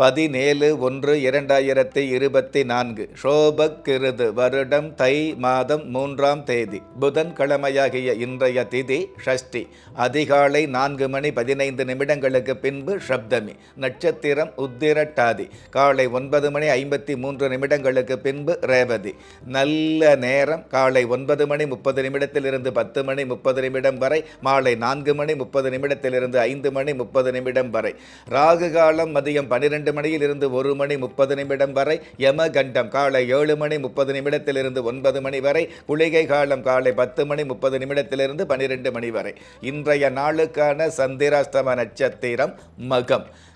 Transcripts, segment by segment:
பதினேழு ஒன்று இரண்டாயிரத்தி இருபத்தி நான்கு. ஷோபக் கிருது வருடம் தை மாதம் மூன்றாம் தேதி. புதன்கிழமையாகிய இன்றைய திதி ஷஷ்டி. அதிகாலை நான்கு மணி பதினைந்து நிமிடங்களுக்கு பின்பு ஷப்தமி நட்சத்திரம் உத்திரட்டாதி. காலை ஒன்பது மணி ஐம்பத்தி மூன்று நிமிடங்களுக்கு பின்பு ரேவதி. நல்ல நேரம். காலை ஒன்பது மணி முப்பது நிமிடத்திலிருந்து பத்து மணி முப்பது நிமிடம் வரை. மாலை நான்கு மணி முப்பது நிமிடத்திலிருந்து ஐந்து மணி முப்பது நிமிடம் வரை. ராகு காலம் மதியம் பன்னிரெண்டு மணியில் இருந்து ஒரு மணி முப்பது நிமிடம் வரை யமகண்டம் காலை ஏழு மணி முப்பது நிமிடத்திலிருந்து ஒன்பது மணி வரை குளிகை காலம் காலை பத்து மணி முப்பது நிமிடத்திலிருந்து பன்னிரெண்டு மணி வரை. இன்றைய நாளுக்கான சந்திராஸ்தம நட்சத்திரம் மகம்.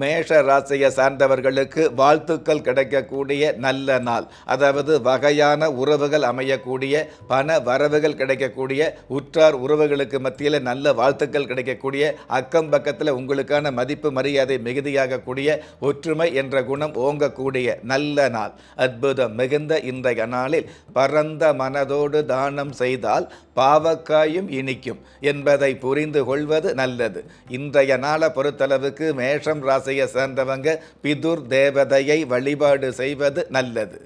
மேஷ ராசியை சார்ந்தவர்களுக்கு வாழ்த்துக்கள் கிடைக்கக்கூடிய நல்ல நாள். அதாவது வகையான உறவுகள் அமையக்கூடிய பண வரவுகள் கிடைக்கக்கூடிய உற்றார் உறவுகளுக்கு மத்தியில் நல்ல வாழ்த்துக்கள் கிடைக்கக்கூடிய அக்கம் பக்கத்தில் உங்களுக்கான மதிப்பு மரியாதை மிகுதியாகக்கூடிய ஒற்றுமை என்ற குணம் ஓங்கக்கூடிய நல்ல நாள். அற்புதம் மிகுந்த இன்றைய நாளில் பரந்த மனதோடு தானம் செய்தால் பாவக்காயும் இனிக்கும் என்பதை புரிந்து கொள்வது நல்லது. இன்றைய நாளை பொறுத்தளவுக்கு மேஷம் ராசி ராசியை சேர்ந்தவங்க பிதுர் தேவதையை வழிபாடு செய்வது நல்லது.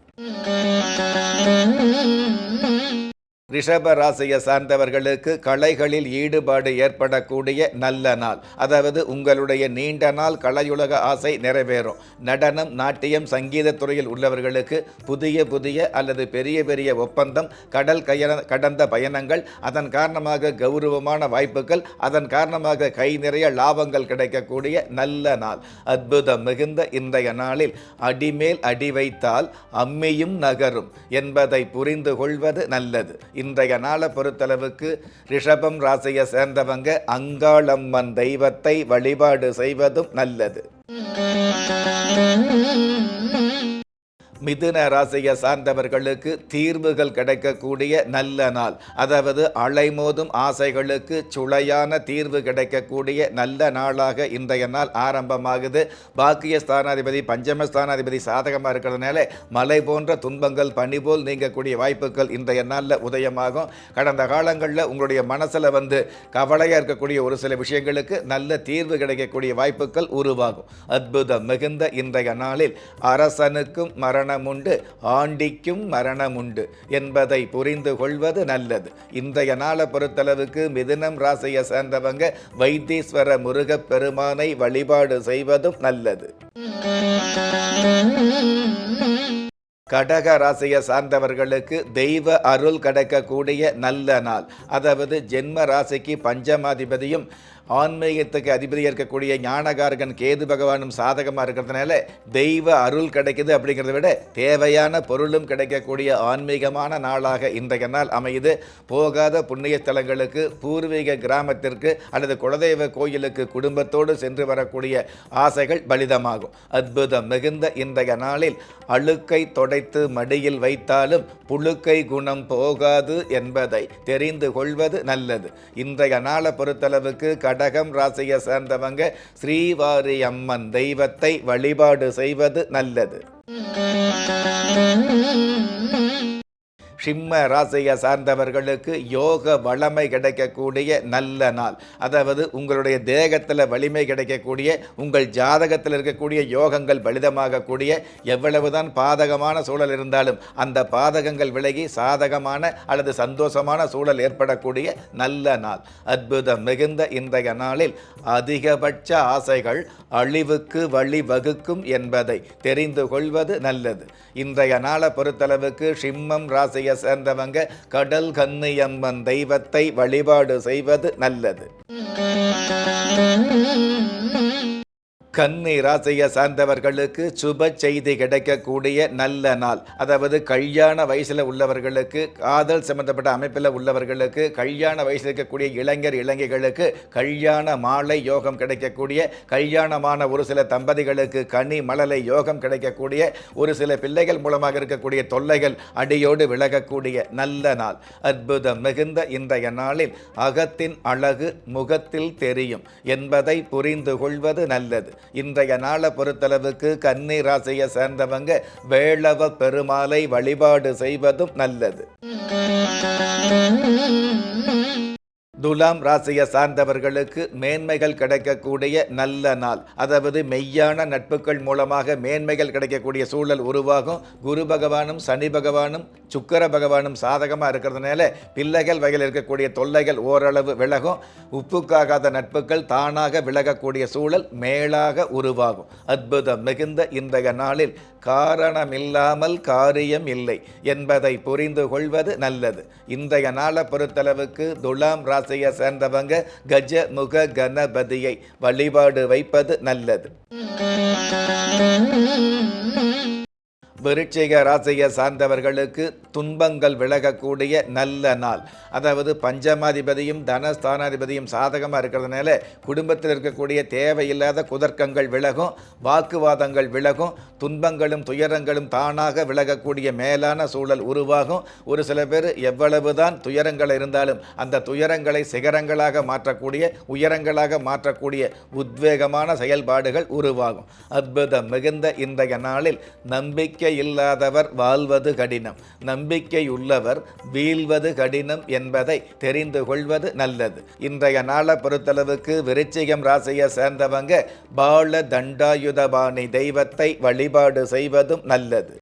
ரிஷப ராசியை சார்ந்தவர்களுக்கு கலைகளில் ஈடுபாடு ஏற்படக்கூடிய நல்ல நாள். அதாவது உங்களுடைய நீண்ட நாள் கலையுலக ஆசை நிறைவேறும். நடனம் நாட்டியம் சங்கீதத்துறையில் உள்ளவர்களுக்கு புதிய புதிய அல்லது பெரிய பெரிய ஒப்பந்தம் கடல் கயன கடந்த பயணங்கள் அதன் காரணமாக கௌரவமான வாய்ப்புகள் அதன் காரணமாக கை நிறைய லாபங்கள் கிடைக்கக்கூடிய நல்ல நாள். அற்புதம் மிகுந்த இன்றைய நாளில் அடிமேல் அடி வைத்தால் அம்மியும் நகரும் என்பதை புரிந்து கொள்வது நல்லது. இன்றைய நாளை பொறுத்தளவுக்கு ரிஷபம் ராசியை சேர்ந்தவங்க அங்காளம்மன் தெய்வத்தை வழிபாடு செய்வதும் நல்லது. மிதுன ராசியை சார்ந்தவர்களுக்கு தீர்வுகள் கிடைக்கக்கூடிய நல்ல நாள். அதாவது அலைமோதும் ஆசைகளுக்கு சுளையான தீர்வு கிடைக்கக்கூடிய நல்ல நாளாக இன்றைய நாள் ஆரம்பமாகுது. பாக்கிய ஸ்தானாதிபதி பஞ்சம ஸ்தானாதிபதி சாதகமாக இருக்கிறதுனால மலை போன்ற துன்பங்கள் பனி போல் நீங்கக்கூடிய வாய்ப்புகள் இன்றைய நாளில் உதயமாகும். கடந்த காலங்களில் உங்களுடைய மனசில் வந்து கவலையாக இருக்கக்கூடிய ஒரு சில விஷயங்களுக்கு நல்ல தீர்வு கிடைக்கக்கூடிய வாய்ப்புகள் உருவாகும். அற்புதம் மிகுந்த இன்றைய நாளில் அரசனுக்கும் மரண மரணமுண்டு ஆண்டிக்கும் மரணம் உண்டு என்பதை புரிந்து கொள்வது நல்லது. இன்றைய நாளை பொறுத்தளவுக்கு மிதுனம் ராசியை சேர்ந்தவங்க வைத்தீஸ்வர முருகப் பெருமானை வழிபாடு செய்வதும் நல்லது. கடக ராசியை சார்ந்தவர்களுக்கு தெய்வ அருள் கிடைக்கக்கூடிய நல்ல நாள். அதாவது ஜென்ம ராசிக்கு பஞ்சமாதிபதியும் ஆன்மீகத்துக்கு அதிபதியாக இருக்கக்கூடிய ஞானகாரகன் கேது பகவானும் சாதகமாக இருக்கிறதுனால தெய்வ அருள் கிடைக்குது அப்படிங்கிறத விட தேவையான பொருளும் கிடைக்கக்கூடிய ஆன்மீகமான நாளாக இன்றைய நாள் அமையுது. போகாத புண்ணிய ஸ்தலங்களுக்கு பூர்வீக கிராமத்திற்கு அல்லது குலதெய்வ கோயிலுக்கு குடும்பத்தோடு சென்று வரக்கூடிய ஆசைகள் பலிதமாகும். அற்புதம் மிகுந்த இன்றைய நாளில் அழுக்கை தொடைத்து மடியில் வைத்தாலும் புழுக்கை குணம் போகாது என்பதை தெரிந்து கொள்வது நல்லது. இன்றைய நாளை பொறுத்தளவுக்கு கடகம் ராசியை சேர்ந்தவங்க ஸ்ரீவாரி அம்மன் தெய்வத்தை வழிபாடு செய்வது நல்லது. சிம்ம ராசியை சார்ந்தவர்களுக்கு யோக வளமை கிடைக்கக்கூடிய நல்ல நாள். அதாவது உங்களுடைய தேகத்தில் வலிமை கிடைக்கக்கூடிய உங்கள் ஜாதகத்தில் இருக்கக்கூடிய யோகங்கள் பலிதமாகக்கூடிய எவ்வளவுதான் பாதகமான சூழல் இருந்தாலும் அந்த பாதகங்கள் விலகி சாதகமான அல்லது சந்தோஷமான சூழல் ஏற்படக்கூடிய நல்ல நாள். அற்புதம் மிகுந்த இன்றைய நாளில் அதிகபட்ச ஆசைகள் அழிவுக்கு வழிவகுக்கும் என்பதை தெரிந்து கொள்வது நல்லது. இன்றைய நாளை பொறுத்தளவுக்கு சிம்மம் ராசியை சேர்ந்தவங்க கடல் கன்னியம்மன் தெய்வத்தை வழிபாடு செய்வது நல்லது. கன்னி ராசியை சார்ந்தவர்களுக்கு சுப செய்தி கிடைக்கக்கூடிய நல்ல நாள். அதாவது கல்யாண வயசில் உள்ளவர்களுக்கு காதல் சம்பந்தப்பட்ட அமைப்பில் உள்ளவர்களுக்கு கல்யாண வயசில் இருக்கக்கூடிய இளைஞர் இளைஞர்களுக்கு கல்யாண மாலை யோகம் கிடைக்கக்கூடிய கல்யாணமான ஒரு சில தம்பதிகளுக்கு கனி மலலை யோகம் கிடைக்கக்கூடிய ஒரு சில பிள்ளைகள் மூலமாக இருக்கக்கூடிய தொல்லைகள் அடியோடு விலகக்கூடிய நல்ல நாள். அற்புதம் மிகுந்த இன்றைய நாளில் அகத்தின் அழகு முகத்தில் தெரியும் என்பதை புரிந்து கொள்வது நல்லது. இன்றைய நாளை பொறுத்தளவுக்கு கன்னி ராசியை சேர்ந்தவங்க வேளவ பெருமாளை வழிபாடு செய்வதும் நல்லது. துலாம் ராசியை சார்ந்தவர்களுக்கு மேன்மைகள் கிடைக்கக்கூடிய நல்ல நாள். அதாவது மெய்யான நட்புகள் மூலமாக மேன்மைகள் கிடைக்கக்கூடிய சூழல் உருவாகும். குரு பகவானும் சனி பகவானும் சுக்கர பகவானும் சாதகமாக இருக்கிறதுனால பிள்ளைகள் வகையில் இருக்கக்கூடிய தொல்லைகள் ஓரளவு விலகும். உப்புக்காகாத நட்புகள் தானாக விலகக்கூடிய சூழல் மேலாக உருவாகும். அற்புதம் மிகுந்த இன்றைய நாளில் காரணமில்லாமல் காரியம் இல்லை என்பதை புரிந்து கொள்வது நல்லது. இன்றைய நாளை பொறுத்தளவுக்கு துலாம் ராசியை சேர்ந்தவங்க கஜ முக கணபதியை வழிபாடு வைப்பது நல்லது. விருட்சிக ராசியை சார்ந்தவர்களுக்கு துன்பங்கள் விலகக்கூடிய நல்ல நாள். அதாவது பஞ்சமாதிபதியும் தனஸ்தானாதிபதியும் சாதகமாக இருக்கிறதுனால குடும்பத்தில் இருக்கக்கூடிய தேவையில்லாத குதர்க்கங்கள் விலகும் வாக்குவாதங்கள் விலகும் துன்பங்களும் துயரங்களும் தானாக விலகக்கூடிய மேலான சூழல் உருவாகும். ஒரு சில பேர் எவ்வளவுதான் துயரங்கள் இருந்தாலும் அந்த துயரங்களை சிகரங்களாக மாற்றக்கூடிய உயரங்களாக மாற்றக்கூடிய உத்வேகமான செயல்பாடுகள் உருவாகும். அற்புதம் மிகுந்த இன்றைய நாளில் நம்பிக்கை இல்லாதவர் வாழ்வது கடினம். நம்பிக்கை உள்ளவர் வீழ்வது கடினம் என்பதை தெரிந்து கொள்வது நல்லது. இன்றைய நாளை பொறுத்தளவுக்கு விருச்சிகம் ராசியை சேர்ந்தவங்க பால தண்டாயுதபாணி தெய்வத்தை வழிபாடு செய்வதும் நல்லது.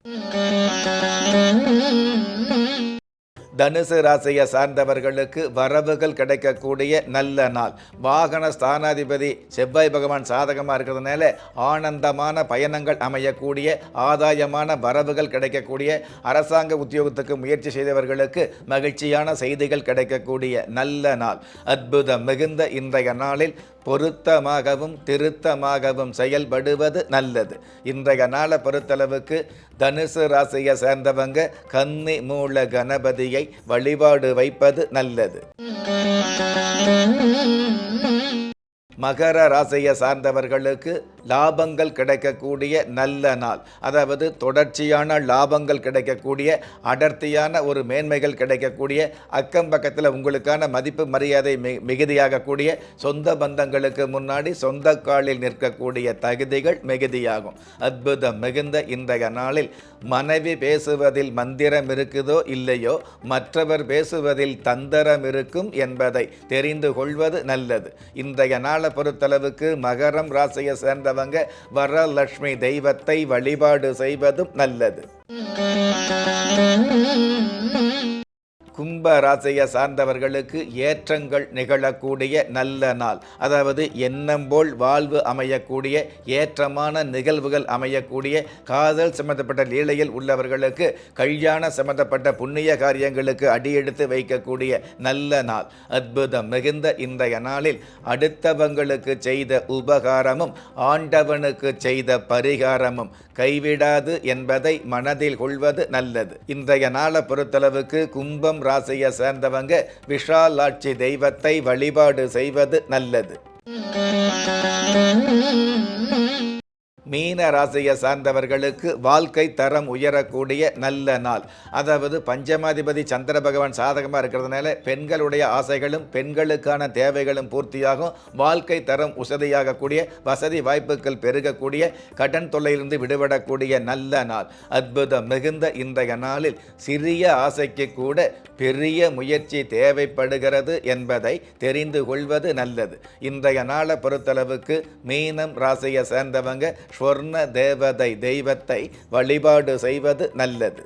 தனுசு ராசியை சார்ந்தவர்களுக்கு வரவுகள் கிடைக்கக்கூடிய நல்ல நாள். வாகன ஸ்தானாதிபதி செவ்வாய் பகவான் சாதகமாக இருக்கிறதுனால ஆனந்தமான பயணங்கள் அமையக்கூடிய ஆதாயமான வரவுகள் கிடைக்கக்கூடிய அரசாங்க உத்தியோகத்துக்கு முயற்சி செய்தவர்களுக்கு மகிழ்ச்சியான செய்திகள் கிடைக்கக்கூடிய நல்ல நாள். அற்புதம் மிகுந்த இன்றைய நாளில் பொருத்தமாகவும் திருத்தமாகவும் செயல்படுவது நல்லது. இன்றைய நாளை பொறுத்தளவுக்கு தனுசு ராசியை சேர்ந்தவங்க கன்னி மூல கணபதியை வழிபாடு வைப்பது நல்லது. மகர ராசியை சார்ந்தவர்களுக்கு லாபங்கள் கிடைக்கக்கூடிய நல்ல நாள். அதாவது தொடர்ச்சியான லாபங்கள் கிடைக்கக்கூடிய அடர்த்தியான ஒரு மேன்மைகள் கிடைக்கக்கூடிய அக்கம் பக்கத்தில் உங்களுக்கான மதிப்பு மரியாதை மி மிகுதியாகக்கூடிய சொந்த பந்தங்களுக்கு முன்னாடி சொந்த காலில் நிற்கக்கூடிய தகுதிகள் மிகுதியாகும். அற்புதம் மிகுந்த இன்றைய நாளில் மனைவி பேசுவதில் மந்திரம் இருக்குதோ இல்லையோ மற்றவர் பேசுவதில் தந்திரம் இருக்கும் என்பதை தெரிந்து கொள்வது நல்லது. இன்றைய நாள் பொறுத்தளவுக்கு மகரம் ராசியை சேர்ந்தவங்க வரலட்சுமி தெய்வத்தை வழிபாடு செய்வதும் நல்லது. கும்ப ராசியை சார்ந்தவர்களுக்கு ஏற்றங்கள் நிகழக்கூடிய நல்ல நாள். அதாவது எண்ணம் போல் வாழ்வு அமையக்கூடிய ஏற்றமான நிகழ்வுகள் அமையக்கூடிய காதல் சம்பந்தப்பட்ட லீலையில் உள்ளவர்களுக்கு கல்யாண சம்பந்தப்பட்ட புண்ணிய காரியங்களுக்கு அடியெடுத்து வைக்கக்கூடிய நல்ல நாள். அற்புதம் மிகுந்த இன்றைய நாளில் அடுத்தவங்களுக்கு செய்த உபகாரமும் ஆண்டவனுக்கு செய்த பரிகாரமும் கைவிடாது என்பதை மனதில் கொள்வது நல்லது. இன்றைய நாளை பொறுத்தளவுக்கு கும்பம் ராசியை சேர்ந்தவங்க விஷாலாட்சி தெய்வத்தை வழிபாடு செய்வது நல்லது. மீன ராசியை சார்ந்தவர்களுக்கு வாழ்க்கை தரம் உயரக்கூடிய நல்ல நாள். அதாவது பஞ்சமாதிபதி சந்திர பகவான் சாதகமாக இருக்கிறதுனால பெண்களுடைய ஆசைகளும் பெண்களுக்கான தேவைகளும் பூர்த்தியாகும். வாழ்க்கை தரம் உசதியாகக்கூடிய வசதி வாய்ப்புகள் பெருகக்கூடிய கடன் தொல்லையிலிருந்து விடுபடக்கூடிய நல்ல நாள். அற்புதம் மிகுந்த இன்றைய நாளில் சிறிய ஆசைக்கு கூட பெரிய முயற்சி தேவைப்படுகிறது என்பதை தெரிந்து கொள்வது நல்லது. இன்றைய நாளை பொறுத்தளவுக்கு மீனம் ராசியை சேர்ந்தவங்க ஸ்வர்ண தேவதை தெய்வத்தை வழிபாடு செய்வது நல்லது.